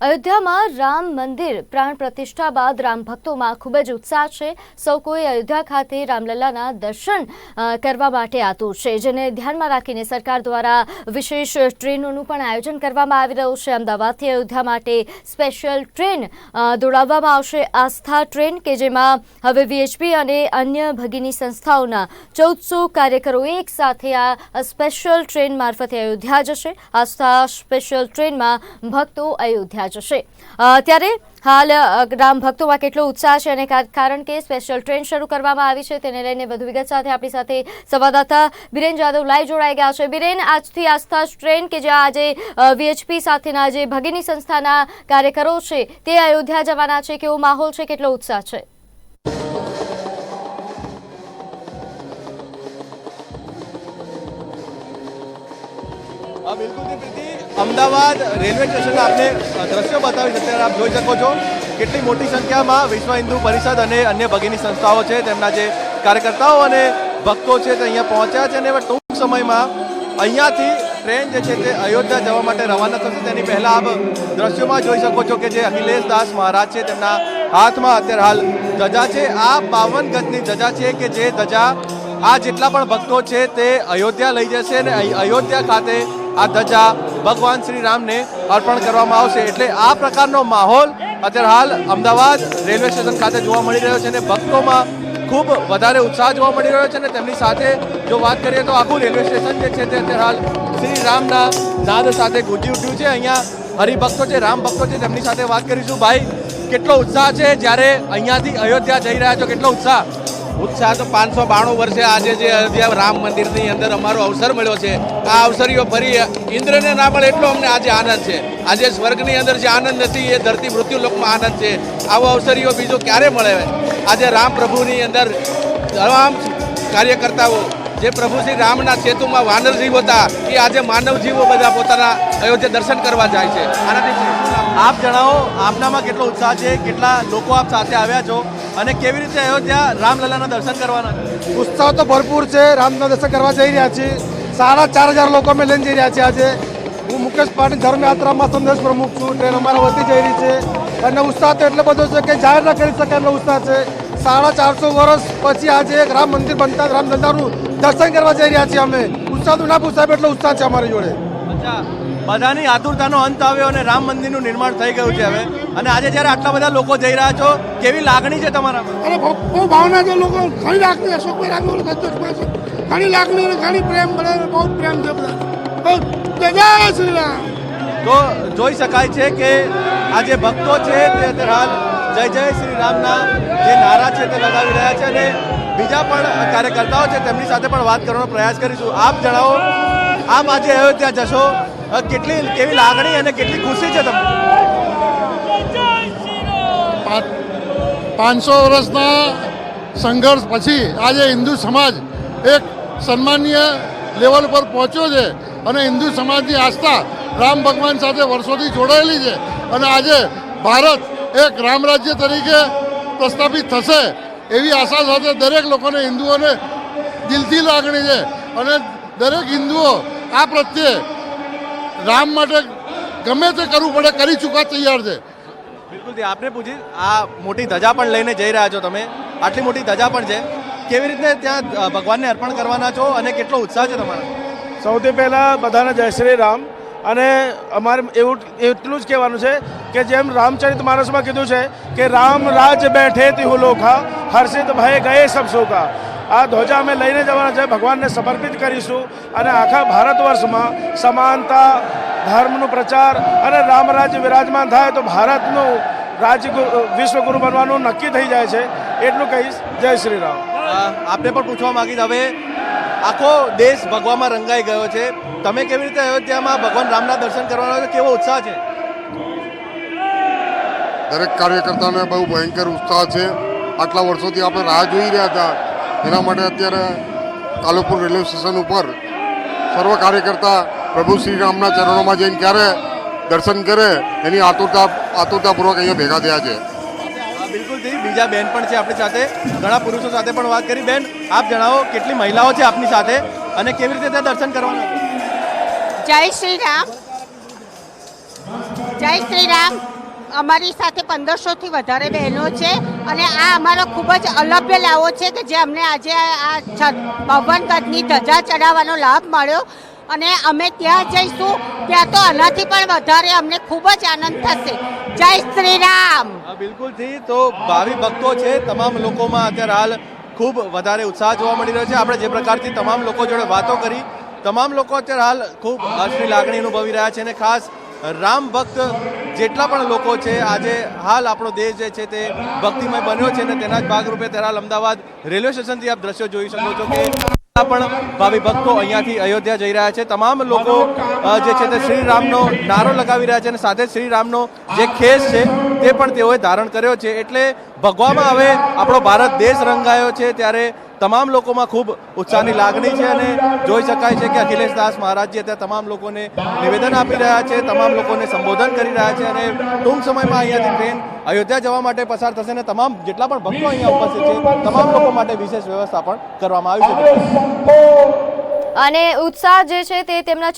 અયોધ્યામાં રામ મંદિર પ્રાણ પ્રતિષ્ઠા બાદ રામ ભક્તોમાં ખૂબ જ ઉત્સાહ છે. સૌ કોઈ અયોધ્યા ખાતે રામલલ્લાના દર્શન કરવા માટે આતુર છે. જેને ધ્યાનમાં રાખીને સરકાર દ્વારા વિશેષ ટ્રેનોનું પણ આયોજન કરવામાં આવી રહ્યું છે. અમદાવાદથી અયોધ્યા માટે સ્પેશિયલ ટ્રેન દોડાવવામાં આવશે. આસ્થા ટ્રેન કે જેમાં હવે વીએચપી અને અન્ય ભગીની સંસ્થાઓના ચૌદસો કાર્યકરો એક સાથે આ સ્પેશિયલ ટ્રેન મારફતે અયોધ્યા જશે. આસ્થા સ્પેશિયલ ટ્રેનમાં ભક્તો અયોધ્યા જશે. ત્યારે હાલ રામ ભક્તોમાં કેટલો ઉત્સાહ છે અને કારણ કે સ્પેશિયલ ટ્રેન શરૂ કરવામાં આવી છે, તેને લઈને વધુ વિગત સાથે આપણી સાથે સંવાદદાતા બિરેન જાદવ લાઈવ જોડાઈ ગયા છે. બિરેન, આજથી આસ્થા ટ્રેન કે જ્યાં આજે વીએચપી સાથેના જે ભગીની સંસ્થાના કાર્યકરો છે, તે અયોધ્યા જવાના છે. કેવો માહોલ છે? કેટલો ઉત્સાહ છે? પ્રીતિ. અમદાવાદ રેલવે સ્ટેશન આપને દ્રશ્યો બતાવી છે આપ જોઈ શકો છો કેટલી મોટી સંખ્યામાં વિશ્વ હિન્દુ પરિષદ અને અન્ય ભગીની સંસ્થાઓ છે. તેમના જે કાર્યકર્તાઓ અને ભક્તો છે તે અહીંયા પહોંચ્યા છે. અને હવે ટૂંક સમયમાં અહીંયાથી ટ્રેન જે છે તે અયોધ્યા જવા માટે રવાના થશે. તેની પહેલા આપ દ્રશ્યોમાં જોઈ શકો છો કે જે અખિલેશ દાસ મહારાજ છે તેમના હાથમાં અત્યારે હાલ ધજા છે. આ બાવન ગજની ધજા છે કે જે ધજા આ જેટલા પણ ભક્તો છે તે અયોધ્યા લઈ જશે અને અયોધ્યા ખાતે આ ધજા ભગવાન શ્રી રામને અર્પણ કરવામાં આવશે. એટલે આ પ્રકારનો માહોલ અત્યારે હાલ અમદાવાદ રેલવે સ્ટેશન ખાતે જોવા મળી રહ્યો છે અને ભક્તોમાં ખૂબ વધારે ઉત્સાહ જોવા મળી રહ્યો છે અને તેમની સાથે જો વાત કરીએ તો આખું રેલવે સ્ટેશન જે છે તે અત્યારે હાલ શ્રી રામના નાદ સાથે ગુંજી ઉઠ્યું છે. અહીંયા હરિભક્તો છે, રામ ભક્તો છે, તેમની સાથે વાત કરીશું. ભાઈ, કેટલો ઉત્સાહ છે? જ્યારે અહીંયાથી અયોધ્યા જઈ રહ્યા છો, કેટલો ઉત્સાહ? ઉત્સાહ તો પાંચસો બાણું વર્ષે આજે જે અયોધ્યા રામ મંદિરની અંદર અમારો અવસર મળ્યો છે. આ અવસરીઓ ફરી ઇન્દ્રને ના મળે એટલો અમને આજે આનંદ છે. આજે સ્વર્ગની અંદર જે આનંદ નથી, એ ધરતી મૃત્યુ લોકમાં આનંદ છે. આવો અવસરીઓ બીજો ક્યારે મળે? આજે રામ પ્રભુની અંદર તમામ કાર્યકર્તાઓ, જે પ્રભુ શ્રી રામના સેતુમાં વાનર જીવ હતા, એ આજે માનવ જીવો બધા પોતાના અયોધ્યા દર્શન કરવા જાય છે. આનાથી આપ જણાવો આપનામાં કેટલો ઉત્સાહ છે કેટલા લોકો આપ સાથે આવ્યા છો અને કેવી રીતે અયોધ્યા રામલલ્લાના દર્શન કરવાના? ઉત્સાહ તો ભરપૂર છે રામના દર્શન કરવા જઈ રહ્યા છીએ. સાડા ચાર હજાર લોકો અમે લઈને જઈ રહ્યા છીએ આજે. હું મુકેશ પાટીલ ધર્મયાત્રામાં સંદેશ પ્રમુખ છું ટ્રેન અમારા વતી જઈ રહી છે. અને ઉત્સાહ તો એટલો બધો છે કે જાહેર ના કરી શકાય એટલો ઉત્સાહ છે. સાડા ચારસો વર્ષ પછી આજે એક રામ મંદિર બનતા રામ ધંધાનું દર્શન કરવા જઈ રહ્યા છીએ અમે. ઉત્સાહ તો ના પૂછાય એટલો ઉત્સાહ છે અમારી જોડે. બધાની આતુરતાનો અંત આવ્યો અને રામ મંદિરનું નિર્માણ થઈ ગયું છે હવે. અને આજે જ્યારે આટલા બધા લોકો જઈ રહ્યા છો કેવી લાગણી છે તમારા અરે બહુ ભાવના છે લોકો. ઘણી લાગણી અશોકભાઈ છે ઘણી લાગણી ઘણી પ્રેમ મળે બહુ પ્રેમ છે બધા. બહુ જય શ્રી રામ. તો જોઈ શકાય છે કે આ જે ભક્તો છે તે હાલ જય જય શ્રી રામના જે નારા છે તે લગાવી રહ્યા છે અને બીજા પણ કાર્યકર્તાઓ છે તેમની સાથે પણ વાત કરવાનો પ્રયાસ કરીશું. આપ જણાવો આપ આજે અયોધ્યા જશો કેટલી કેવી લાગણી અને કેટલી ખુશી છે તમને? પાંચસો વર્ષના સંઘર્ષ પછી આજે હિન્દુ સમાજ એક સન્માનીય લેવલ પર પહોંચ્યો છે અને હિન્દુ સમાજની આસ્થા રામ ભગવાન સાથે વર્ષોથી જોડાયેલી છે અને આજે ભારત એક રામ રાજ્ય તરીકે પ્રસ્થાપિત થશે એવી આશા સાથે દરેક લોકોને હિન્દુઓને દિલથી લાગણી છે અને દરેક હિન્દુઓ આ પ્રત્યે રામ માટે ગમે તે કરવું પડે કરી ચૂકવા તૈયાર છે. બિલકુલ આપને પૂછી આ મોટી ધજા પણ લઈને જઈ રહ્યા છો તમે. આટલી મોટી ધજા પણ છે. કેવી રીતે ત્યાં ભગવાનને અર્પણ કરવાના છો અને કેટલો ઉત્સાહ છે તમારો? સૌથી પહેલાં બધાને જય શ્રી રામ. અને અમારે એવું એટલું જ કહેવાનું છે કે જેમ રામચરિત માનસમાં કીધું છે કે રામ રાજ બેઠે તિહુ લોખા હર્ષિત ભય ગયે સબ સોકા આ ધ્વજા અમે લઈને જવાના છે. ભગવાનને સમર્પિત કરીશું અને આખા ભારત વર્ષમાં સમાનતા ધર્મનો પ્રચાર અને રામ રાજ્ય વિરાજમાન થાય તો ભારતનું રાજ્ય વિશ્વગુરુ બનવાનું નક્કી થઈ જાય છે. એટલું કહીશ. જય શ્રી રામ આપને પણ પૂછવા માંગીશ. હવે આખો દેશ ભગવાનમાં રંગાઈ ગયો છે. તમે કેવી રીતે અયોધ્યામાં ભગવાન રામના દર્શન કરવાના છો કેવો ઉત્સાહ છે? દરેક કાર્યકર્તાને બહુ ભયંકર ઉત્સાહ છે. આટલા વર્ષોથી આપણે રાહ જોઈ રહ્યા હતા. એના માટે અત્યારે કાલુપુર રેલવે સ્ટેશન ઉપર સર્વ કાર્યકર્તા પ્રભુ શ્રી રામના ચરણોમાં જઈને ક્યારે દર્શન કરે એની આતુરતા આતુરતાપૂર્વક અહીંયા ભેગા થયા છે. હા, બિલકુલથી બીજા બેન પણ છે આપણી સાથે. ઘણા પુરુષો સાથે પણ વાત કરી. બેન આપ જણાવો કેટલી મહિલાઓ છે આપની સાથે અને કેવી રીતે ત્યાં દર્શન કરવાના? જય શ્રી રામ. જય શ્રી રામ. અમારી સાથે પંદરસોથી વધારે બહેનો છે અને આ અમારો ખૂબ જ અલભ્ય લાવો છે કે જે અમને આજે આ ભગવાન કદની ધજા ચડાવવાનો લાભ મળ્યો. અને અમે ત્યાં જઈશું, ત્યાં તો આનાથી પણ વધારે અમને ખૂબ જ આનંદ થશે. જય શ્રી રામ બિલકુલથી. તો ભાવિ ભક્તો છે, તમામ લોકોમાં અત્યારે હાલ ખૂબ વધારે ઉત્સાહ જોવા મળી રહ્યો છે. આપણે જે પ્રકારથી તમામ લોકો જોડે વાતો કરી, તમામ લોકો અત્યારે હાલ ખૂબ હર્ષની લાગણી અનુભવી રહ્યા છે અને ખાસ રામ ભક્ત જેટલા પણ લોકો છે, આજે હાલ આપણો દેશ જે છે તે ભક્તિમય બન્યો છે અને તેના જ ભાગરૂપે તેરાલ અમદાવાદ રેલવે સ્ટેશનથી આપ દ્રશ્યો જોઈ શકો છો કે પણ ભાવિ ભક્તો અહીંયાથી અયોધ્યા જઈ રહ્યા છે. તમામ લોકો જે છે તે શ્રી રામનો નારો લગાવી રહ્યા છે અને સાથે શ્રીરામનો શ્રી રામનો જે ખેસ છે તે પણ તેઓએ ધારણ કર્યો છે. એટલે ભગવામાં હવે આપણો ભારત દેશ રંગાયો છે. ત્યારે તમામ લોકોમાં ખૂબ ઉત્સાહની લાગણી છે અને જોઈ શકાય છે કે અખિલેશ દાસ મહારાજજી અત્યારે તમામ લોકોને નિવેદન આપી રહ્યા છે, તમામ લોકોને સંબોધન કરી રહ્યા છે અને ટૂંક સમયમાં અહીંયાથી ટ્રેન અયોધ્યા જવા માટે પસાર થશે અને તમામ જેટલા પણ ભક્તો અહીંયા ઉપસ્થિત છે, તમામ લોકો માટે વિશેષ વ્યવસ્થા પણ કરવામાં આવી છે. અને ઉત્સાહ જે છે તે તેમના